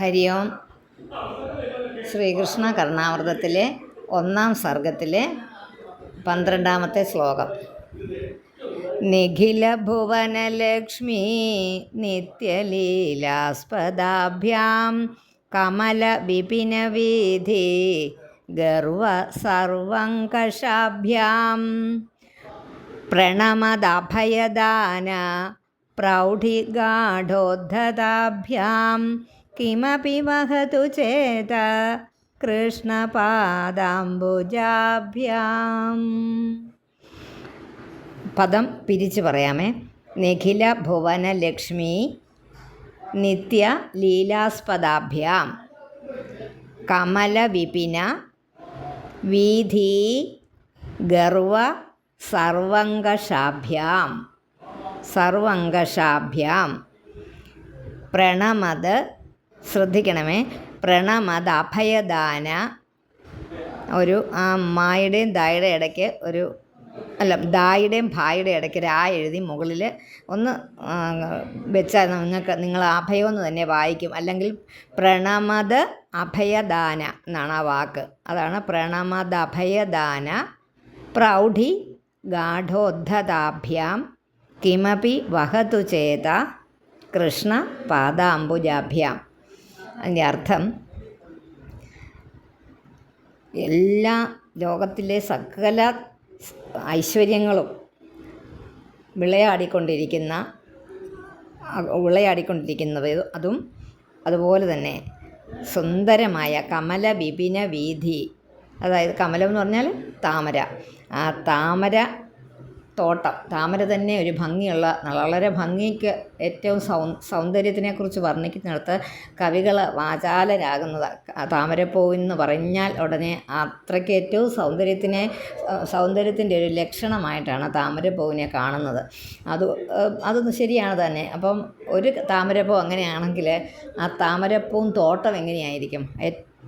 ഹരി ഓം. ശ്രീകൃഷ്ണ കർണാമൃതത്തിലെ ഒന്നാം സർഗത്തിലെ പന്ത്രണ്ടാമത്തെ ശ്ലോകം. നിഖില ഭുവനലക്ഷ്മി നിത്യലീലാസ്പദാഭ്യാം കമല വിപിന വീധി ഗർവ സർവങ്കഷാഭ്യാം പ്രണമദഭയദാന പ്രൗഢിഗാഠോദ്ധതാഭ്യാം കിമപി വഹതു ചേത കൃഷ്ണപാദാംബുജാഭ്യാം. പദം പിരിച്ചു പറയാമേ. നിഖില ഭുവനലക്ഷ്മി നിത്യ ലീലാസ്പദാഭ്യാം. കമലവിപിന വീധി ഗർവ സർവങ്കഷാഭ്യാം സർവങ്കഷാഭ്യാം പ്രണമത് ശ്രദ്ധിക്കണമേ. പ്രണമത് അഭയദാന ഒരു ആ മായുടെയും ദായുടെ ഇടയ്ക്ക് ഒരു അല്ല ദായുടെയും ഭായുടെ ഇടയ്ക്ക് ആ എഴുതി മുകളിൽ ഒന്ന് വെച്ചാൽ നിങ്ങൾക്ക് നിങ്ങൾ അഭയമെന്ന് തന്നെ വായിക്കും. അല്ലെങ്കിൽ പ്രണമത് അഭയദാന എന്നാണ് ആ വാക്ക്. അതാണ് പ്രണമത് അഭയദാന പ്രൗഢി ഗാഠോദ്ധതാഭ്യാം. കിമപി വഹതു ചേത കൃഷ്ണ പാദാംബുജാഭ്യാം അതിന്റെ അർത്ഥം എല്ലാ ലോകത്തിലെ സകല ഐശ്വര്യങ്ങളും വിളയാടിക്കൊണ്ടിരിക്കുന്ന വിളയാടിക്കൊണ്ടിരിക്കുന്നവ അതും അതുപോലെ തന്നെ സുന്ദരമായ കമല വിപിന വീതി അതായത് കമലം എന്ന് പറഞ്ഞാൽ താമര. ആ താമര തോട്ടം. താമര തന്നെ ഒരു ഭംഗിയുള്ള വളരെ ഭംഗിക്ക് ഏറ്റവും സൗ സൗന്ദര്യത്തിനെക്കുറിച്ച് വർണിക്കുന്നിടത്ത് കവികൾ വാചാലരാകുന്നത്. താമരപ്പൂവെന്ന് പറഞ്ഞാൽ ഉടനെ അത്രയ്ക്ക് ഏറ്റവും സൗന്ദര്യത്തിനെ സൗന്ദര്യത്തിന്റെ ഒരു ലക്ഷണമായിട്ടാണ് താമരപ്പൂവിനെ കാണുന്നത്. അത് അത് ശരിയാണ് തന്നെ. അപ്പം ഒരു താമരപ്പൂ അങ്ങനെയാണെങ്കിൽ ആ താമരപ്പൂവും തോട്ടം എങ്ങനെയായിരിക്കും?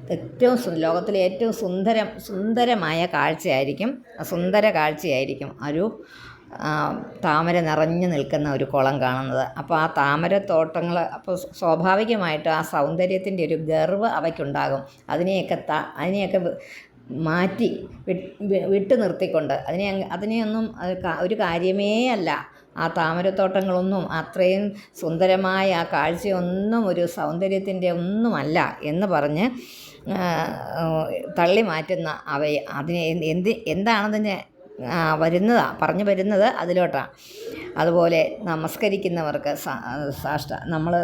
ഏറ്റവും ലോകത്തിലെ ഏറ്റവും സുന്ദരം സുന്ദരമായ കാഴ്ചയായിരിക്കും സുന്ദര കാഴ്ചയായിരിക്കും ഒരു താമര നിറഞ്ഞു നിൽക്കുന്ന ഒരു കുളം കാണുന്നത്. അപ്പോൾ ആ താമരത്തോട്ടങ്ങൾ അപ്പോൾ സ്വാഭാവികമായിട്ട് ആ സൗന്ദര്യത്തിന്റെ ഒരു ഗർവ് അവയ്ക്കുണ്ടാകും. അതിനെയൊക്കെ ത അതിനെയൊക്കെ മാറ്റി വിട്ടു നിർത്തിക്കൊണ്ട് അതിനെ അതിനെയൊന്നും ഒരു കാര്യമേ അല്ല ആ താമരത്തോട്ടങ്ങളൊന്നും അത്രയും സുന്ദരമായ ആ കാഴ്ചയൊന്നും ഒരു സൗന്ദര്യത്തിന്റെ ഒന്നുമല്ല എന്ന് പറഞ്ഞ് തള്ളി മാറ്റുന്ന അവ അതിനെ എന്ത് എന്ത് എന്താണതിന് ആ, പറഞ്ഞു വരുന്നത് അതിലോട്ടാണ് അതുപോലെ നമസ്കരിക്കുന്നവർക്ക് സാഷ്ട നമ്മൾ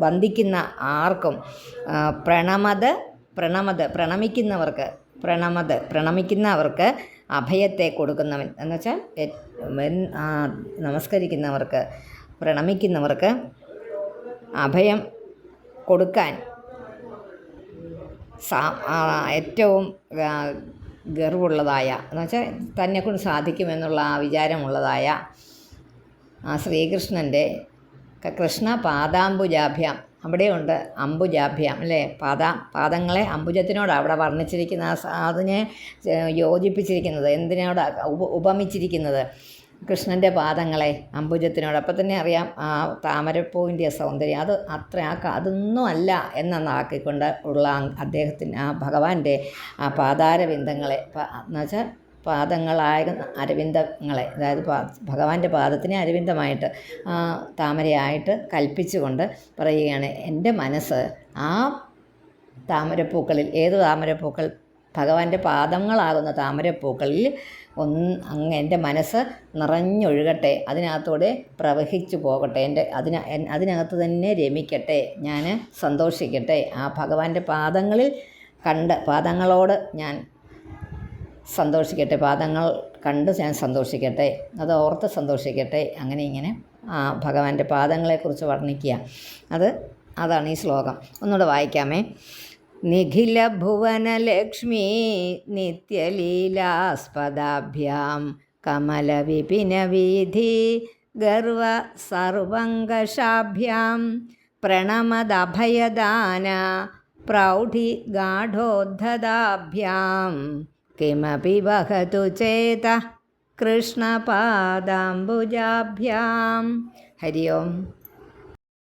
വന്ദിക്കുന്ന ആർക്കും പ്രണമത് പ്രണമത് പ്രണമിക്കുന്നവർക്ക് പ്രണമത് പ്രണമിക്കുന്നവർക്ക് അഭയത്തെ കൊടുക്കുന്നവൻ. എന്ന് വെച്ചാൽ നമസ്കരിക്കുന്നവർക്ക് പ്രണമിക്കുന്നവർക്ക് അഭയം കൊടുക്കാൻ സാ ഏറ്റവും ഗർവുള്ളതായ എന്ന് വെച്ചാൽ തന്നെക്കൊണ്ട് സാധിക്കുമെന്നുള്ള ആ വിചാരമുള്ളതായ ആ ശ്രീകൃഷ്ണന്റെ കൃഷ്ണ പാദാംബുജാഭ്യാം അവിടെയുണ്ട് അംബുജാഭ്യാം അല്ലേ? പാദ പാദങ്ങളെ അംബുജത്തിനോട് അവിടെ വർണിച്ചിരിക്കുന്ന അതിനെ യോജിപ്പിച്ചിരിക്കുന്നത് എന്തിനോട് ഉപ ഉപമിച്ചിരിക്കുന്നത്? കൃഷ്ണന്റെ പാദങ്ങളെ അംബുജത്തിനോട്. അപ്പം തന്നെ അറിയാം ആ താമരപ്പൂവിന്റെ സൗന്ദര്യം. അത് അത്ര ആ അതൊന്നും അല്ല എന്നാക്കിക്കൊണ്ട് ഉള്ള അദ്ദേഹത്തിന്റെ ആ ഭഗവാന്റെ ആ പാതാരബിന്ദങ്ങളെ എന്ന് വെച്ചാൽ പാദങ്ങളായ അരവിന്ദങ്ങളെ അതായത് ഭഗവാന്റെ പാദത്തിനെ അരവിന്ദമായിട്ട് താമരയായിട്ട് കൽപ്പിച്ചുകൊണ്ട് പറയുകയാണ് എന്റെ മനസ്സ് ആ താമരപ്പൂക്കളിൽ ഏത് താമരപ്പൂക്കൾ ഭഗവാന്റെ പാദങ്ങളാകുന്ന താമരപ്പൂക്കളിൽ ഒന്ന് അങ്ങ് എന്റെ മനസ്സ് നിറഞ്ഞൊഴുകട്ടെ അതിനകത്തൂടെ പ്രവഹിച്ചു പോകട്ടെ എന്റെ അതിന അതിനകത്ത് തന്നെ രമിക്കട്ടെ ഞാൻ സന്തോഷിക്കട്ടെ ആ ഭഗവാന്റെ പാദങ്ങളിൽ കണ്ട് പാദങ്ങളോട് ഞാൻ സന്തോഷിക്കട്ടെ. പാദങ്ങൾ കണ്ട് ഞാൻ സന്തോഷിക്കട്ടെ. അത് ഓർത്ത് സന്തോഷിക്കട്ടെ. അങ്ങനെ ഇങ്ങനെ ആ ഭഗവാന്റെ പാദങ്ങളെക്കുറിച്ച് വർണിക്കുക. അത് അതാണ് ഈ ശ്ലോകം. ഒന്നുകൂടെ വായിക്കാമേ. നിഖില ഭുവനലക്ഷ്മി നിത്യലീലാസ്പദാഭ്യാം കമലവിപിന വീധി ഗർവ സർവങ്കഷാഭ്യാം പ്രണമദഭയദാന പ്രൗഢി ഗാഠോദ്ധതാഭ്യാം കിമപി വഹതു ചേത കൃഷ്ണപാദാംബുജാഭ്യാം ഹരി ഓം